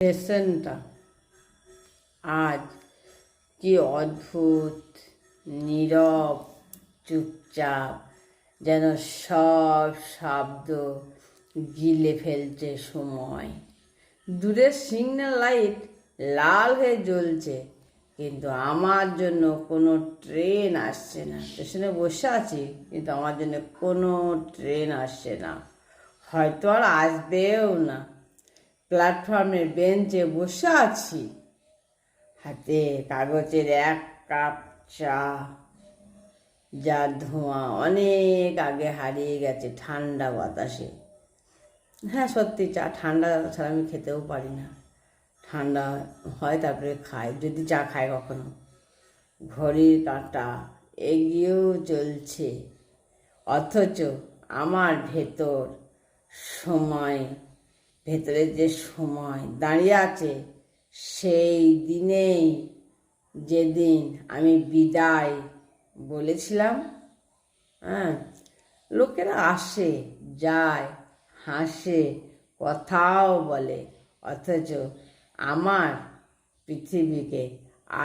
স্টেশনটা আজ কি অদ্ভুত, নীরব, চুপচাপ, যেন সব শব্দ গিলে ফেলছে সময়। দূরের সিগন্যাল লাইট লাল হয়ে জ্বলছে, কিন্তু আমার জন্য কোনো ট্রেন আসছে না। স্টেশনে বসে আছি, কিন্তু আমার জন্য কোনো ট্রেন আসছে না। হয়তো আর আসবেও না। প্ল্যাটফর্মের বেঞ্চে বসে আছি। হাতে কাগজের এক কাপ চা যার ধোঁয়া অনেক আগে হারিয়ে গেছে ঠান্ডা বাতাসে। হ্যাঁ সত্যি চা ঠান্ডা ছাড়া আমি খেতেও পারি না। ঠান্ডা হয় তারপরে খাই, যদি চা খাই কখনো। ঘড়ির কাঁটা এগিয়েও চলছে, অথচ আমার ভেতর সময় ভেতরে যে সময় দাঁড়িয়ে আছে, সেই দিনেই যেদিন আমি বিদায় বলেছিলাম হ্যাঁ লোকেরা আসে, যায়, হাসে, কথাও বলে। অথচ আমার পৃথিবীকে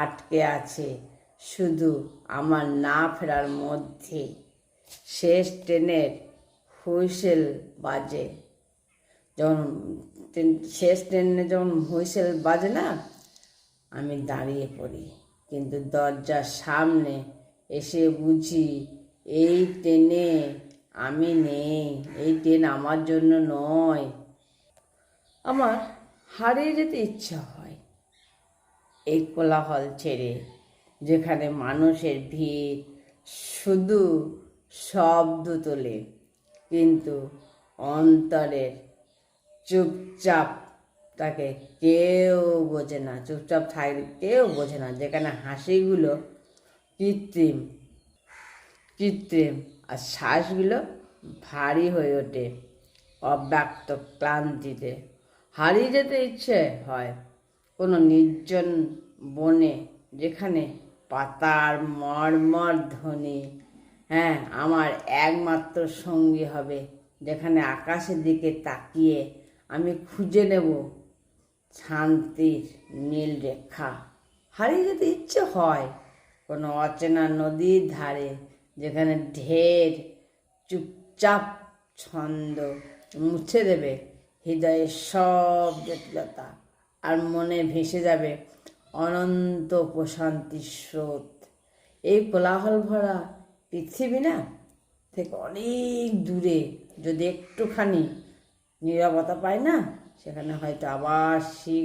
আটকে আছে শুধু আমার না ফেরার মধ্যে। শেষ ট্রেনের হুইসেল বাজে। যখন ট্রেন- শেষ ট্রেনে যখন হুইসেল বাজে না, আমি দাঁড়িয়ে পড়ি। কিন্তু দরজার সামনে এসে বুঝি, এই ট্রেনে আমি নেই, এই ট্রেন আমার জন্য নয়। আমার হারিয়ে যেতে ইচ্ছা হয় এই কোলাহল ছেড়ে, যেখানে মানুষের ভিড় শুধু শব্দ তোলে, কিন্তু অন্তরের চুপচাপ তাকে কেউ বোঝে না, চুপচাপ থাকলে কেউ বোঝে না। যেখানে হাসিগুলো কৃত্রিম কৃত্রিম, আর শ্বাসগুলো ভারী হয়ে ওঠে অব্যক্ত ক্লান্তিতে। হারিয়ে যেতে ইচ্ছে হয় কোনো নির্জন বনে যেখানে পাতার মর্মর ধ্বনি হ্যাঁ আমার একমাত্র সঙ্গী হবে, যেখানে আকাশের দিকে তাকিয়ে আমি খুঁজে নেব। শান্তির নীল রেখা। হারিয়ে যেতে ইচ্ছে হয়। কোনো অচেনা নদীর ধারে, যেখানে ঢের চুপচাপ ছন্দ মুছে দেবে হৃদয়ের সব জটিলতা আর মনে ভেসে যাবে অনন্ত প্রশান্তির স্রোত। এই কোলাহল ভরা পৃথিবী না, থেকে অনেক দূরে, যদি একটুখানি নীরবতা পায় না সেখানে হয়তো আবার শিখ